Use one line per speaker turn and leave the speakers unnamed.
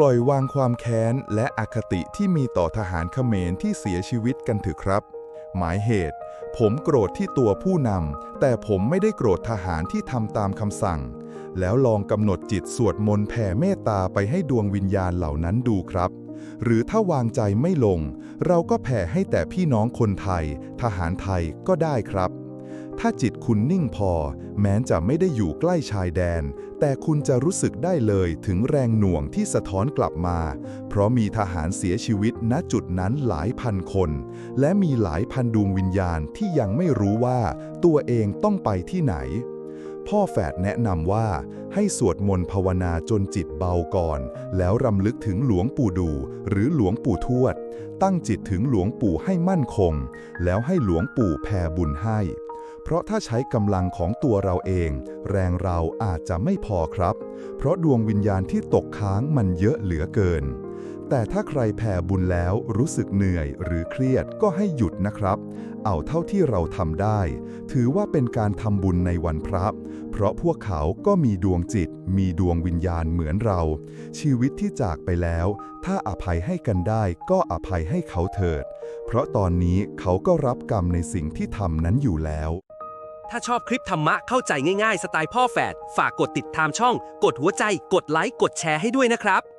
ปล่อยวางความแค้นและอคติที่มีต่อทหารเขมรที่เสียชีวิตกันเถอะครับ หมายเหตุ ผมโกรธที่ตัวผู้นำแต่ผมไม่ได้โกรธทหารที่ทำตามคำสั่ง แล้วลองกำหนดจิตสวดมนต์แผ่เมตตาไปให้ดวงวิญญาณเหล่านั้นดูครับ หรือถ้าวางใจไม่ลง เราก็แผ่ให้แต่พี่น้องคนไทย ทหารไทยก็ได้ครับ ถ้าจิตคุณนิ่งพอ แม้จะไม่ได้อยู่ใกล้ชายแดน แต่คุณจะรู้สึกได้เลยถึงแรงหน่วงที่สะท้อนกลับมา เพราะมีทหารเสียชีวิตณจุดนั้นหลายพันคน และมีหลายพันดวงวิญญาณที่ยังไม่รู้ว่าตัวเองต้องไปที่ไหน พ่อแฝดแนะนำว่าให้สวดมนต์ภาวนาจนจิตเบาก่อน แล้วรำลึกถึงหลวงปู่ดู หรือหลวงปู่ทวด ตั้งจิตถึงหลวงปู่ให้มั่นคง แล้วให้หลวงปู่แผ่บุญให้ เพราะถ้าใช้กำลังของตัวเราเอง แรงเราอาจจะไม่พอครับ เพราะดวงวิญญาณที่ตกค้างมันเยอะเหลือเกิน แต่ถ้าใครแผ่บุญแล้วรู้สึกเหนื่อยหรือเครียดก็ให้หยุดนะครับ เอาเท่าที่เราทำได้ ถือว่าเป็นการทำบุญในวันพระ เพราะพวกเขาก็มีดวงจิต มีดวงวิญญาณเหมือนเรา ชีวิตที่จากไปแล้ว ถ้าอภัยให้กันได้ก็อภัยให้เขาเถิด เพราะตอนนี้เขาก็รับกรรมในสิ่งที่ทำนั้นอยู่แล้ว
ถ้าชอบคลิปธรรมะเข้าใจง่ายๆ สไตล์พ่อแฝด ฝากกดติดตามช่อง กดหัวใจ กดไลค์ กดแชร์ให้ด้วยนะครับ